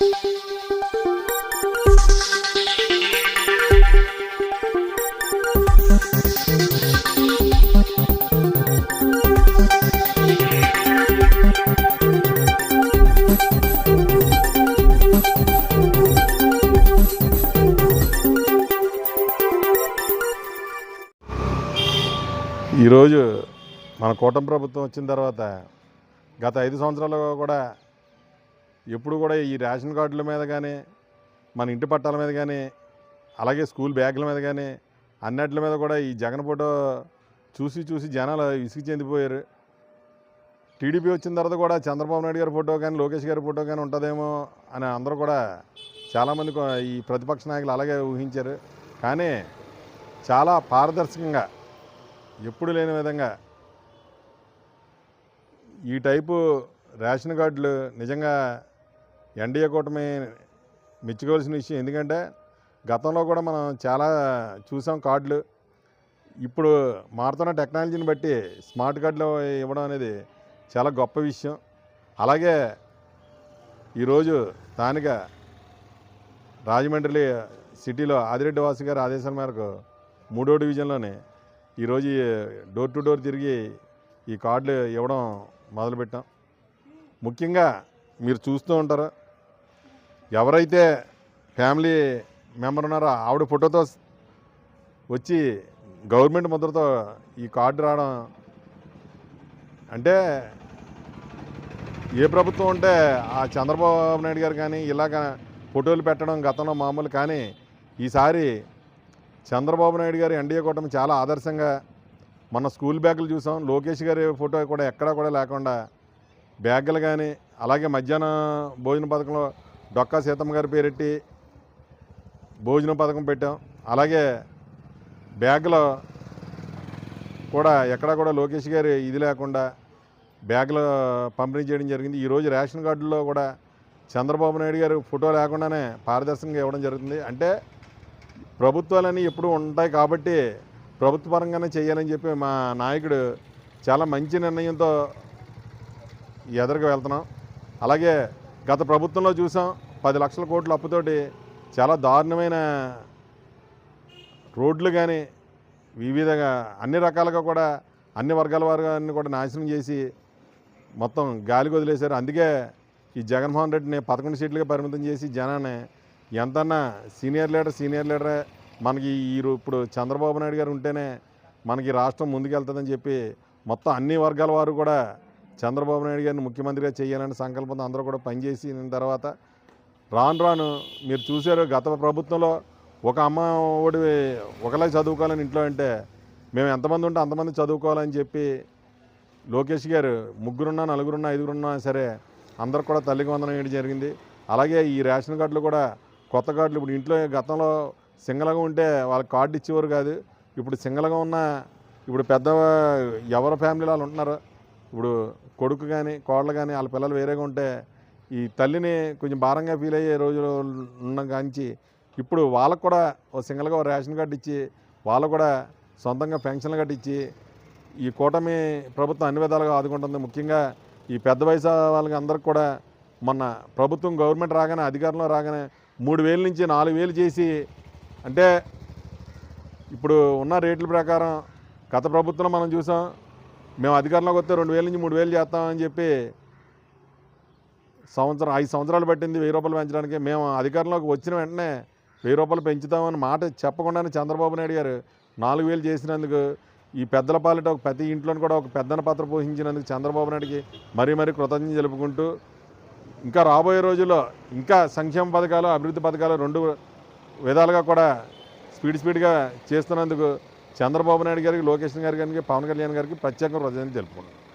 ఈరోజు మన కూటమి ప్రభుత్వం వచ్చిన తర్వాత గత ఐదు సంవత్సరాలు కూడా ఎప్పుడు కూడా ఈ రేషన్ కార్డుల మీద కానీ మన ఇంటి పట్టాల మీద కానీ అలాగే స్కూల్ బ్యాగుల మీద కానీ అన్నిటి మీద కూడా ఈ జగన్ ఫోటో చూసి చూసి జనాలు విసిగి చెందిపోయారు. టీడీపీ వచ్చిన తర్వాత కూడా చంద్రబాబు నాయుడు గారి ఫోటో కానీ లోకేష్ గారి ఫోటో కానీ ఉంటుందేమో అని అందరూ కూడా చాలామంది ఈ ప్రతిపక్ష నాయకులు అలాగే ఊహించారు. కానీ చాలా పారదర్శకంగా ఎప్పుడు లేని విధంగా ఈ టైపు రేషన్ కార్డులు నిజంగా ఎన్డీఏ కూటమి మెచ్చుకోవాల్సిన విషయం. ఎందుకంటే గతంలో కూడా మనం చాలా చూసాం కార్డులు. ఇప్పుడు మారుతున్న టెక్నాలజీని బట్టి స్మార్ట్ కార్డులు ఇవ్వడం అనేది చాలా గొప్ప విషయం. అలాగే ఈరోజు స్థానిక రాజమండ్రి సిటీలో ఆదిరెడ్డి వాసు గారి ఆదేశాల మేరకు మూడో డివిజన్లోనే ఈరోజు డోర్ టు డోర్ తిరిగి ఈ కార్డులు ఇవ్వడం మొదలుపెట్టాం. ముఖ్యంగా మీరు చూస్తూ ఉంటారు ఎవరైతే ఫ్యామిలీ మెంబర్ ఉన్నారో ఆవిడ ఫోటోతో వచ్చి గవర్నమెంట్ ముద్రతో ఈ కార్డు రావడం అంటే ఏ ప్రభుత్వం ఉంటే ఆ చంద్రబాబు నాయుడు గారు కానీ ఇలాగ ఫోటోలు పెట్టడం గతంలో మామూలు కానీ ఈసారి చంద్రబాబు నాయుడు గారు ఎన్డీఏ కూటమి చాలా ఆదర్శంగా మన స్కూల్ బ్యాగులు చూసాం. లోకేష్ గారి ఫోటో కూడా ఎక్కడా కూడా లేకుండా బ్యాగులు కానీ అలాగే మధ్యాహ్నం భోజన పథకంలో డొక్కా సీతమ్మ గారి పేరెట్టి భోజనం పథకం పెట్టాం. అలాగే బ్యాగ్లో కూడా ఎక్కడా కూడా లోకేష్ గారి ఇది లేకుండా బ్యాగ్లో పంపిణీ చేయడం జరిగింది. ఈరోజు రేషన్ కార్డుల్లో కూడా చంద్రబాబు నాయుడు గారు ఫోటో లేకుండానే పారదర్శకంగా ఇవ్వడం జరుగుతుంది. అంటే ప్రభుత్వాలన్నీ ఎప్పుడు ఉంటాయి కాబట్టి ప్రభుత్వ పరంగానే చేయాలని చెప్పి మా నాయకుడు చాలా మంచి నిర్ణయంతో ఎదురుకు వెళ్తున్నాం. అలాగే గత ప్రభుత్వంలో చూసాం పది లక్షల కోట్ల అప్పుతోటి చాలా దారుణమైన రోడ్లు కానీ వివిధగా అన్ని రకాలుగా కూడా అన్ని వర్గాల వారిని కూడా నాశనం చేసి మొత్తం గాలికి వదిలేశారు. అందుకే ఈ జగన్మోహన్ రెడ్డిని పదకొండు సీట్లుగా పరిమితం చేసి జనాన్ని ఎంతన్నా సీనియర్ లీడర్ సీనియర్ లీడరే మనకి ఈ ఇప్పుడు చంద్రబాబు నాయుడు గారు ఉంటేనే మనకి రాష్ట్రం ముందుకెళ్తుందని చెప్పి మొత్తం అన్ని వర్గాల వారు కూడా చంద్రబాబు నాయుడు గారిని ముఖ్యమంత్రిగా చేయాలనే సంకల్పంతో అందరూ కూడా పనిచేసిన తర్వాత రాను రాను మీరు చూశారు గత ప్రభుత్వంలో ఒక అమ్మ ఒకటి ఒకలా చదువుకోవాలని ఇంట్లో అంటే మేము ఎంతమంది ఉంటే అంతమంది చదువుకోవాలని చెప్పి లోకేష్ గారు ముగ్గురున్నా నలుగురున్నా ఐదుగురున్నా సరే అందరికి కూడా తల్లికి వందనం వేయడం జరిగింది. అలాగే ఈ రేషన్ కార్డులు కూడా కొత్త కార్డులు ఇప్పుడు ఇంట్లో గతంలో సింగల్గా ఉంటే వాళ్ళకి కార్డు ఇచ్చేవారు కాదు. ఇప్పుడు సింగల్గా ఉన్న ఇప్పుడు పెద్ద ఎవరి ఫ్యామిలీలో వాళ్ళు ఉంటున్నారు. ఇప్పుడు కొడుకు కానీ కోడలు కానీ వాళ్ళ పిల్లలు వేరేగా ఉంటే ఈ తల్లిని కొంచెం భారంగా ఫీల్ అయ్యే రోజులు ఉన్న కాంచి ఇప్పుడు వాళ్ళకు కూడా ఓ సింగల్గా ఓ రేషన్ కార్డు ఇచ్చి వాళ్ళకు కూడా సొంతంగా పెన్షన్లు కట్టించి ఈ కూటమి ప్రభుత్వం అన్ని విధాలుగా ఆదుకుంటుంది. ముఖ్యంగా ఈ పెద్ద వయసు వాళ్ళకి అందరికి కూడా మొన్న ప్రభుత్వం గవర్నమెంట్ రాగానే అధికారంలో రాగానే మూడు వేలు నుంచి నాలుగు వేలు చేసి అంటే ఇప్పుడు ఉన్న రేట్ల ప్రకారం గత ప్రభుత్వంలో మనం చూసాం మేము అధికారంలోకి వస్తే రెండు వేల నుంచి మూడు వేలు చేస్తామని చెప్పి సంవత్సరం ఐదు సంవత్సరాలు పట్టింది వెయ్యి రూపాయలు పెంచడానికి. మేము అధికారంలోకి వచ్చిన వెంటనే వెయ్యి రూపాయలు పెంచుతామని మాట చెప్పకుండానే చంద్రబాబు నాయుడు గారు నాలుగు వేలు చేసినందుకు ఈ పెద్దల పాలిట ఒక ప్రతి ఇంట్లోని కూడా ఒక పెద్దన పాత్ర పోషించినందుకు చంద్రబాబు నాయుడికి మరీ మరీ కృతజ్ఞత జరుపుకుంటూ ఇంకా రాబోయే రోజుల్లో ఇంకా సంక్షేమ పథకాలు అభివృద్ధి పథకాలు రెండు విధాలుగా కూడా స్పీడ్ స్పీడ్గా చేస్తున్నందుకు చంద్రబాబు నాయుడు గారికి లోకేష్ గారికి పవన్ కళ్యాణ్ గారికి ప్రత్యేక కృతజ్ఞత తెలుపుకున్నాను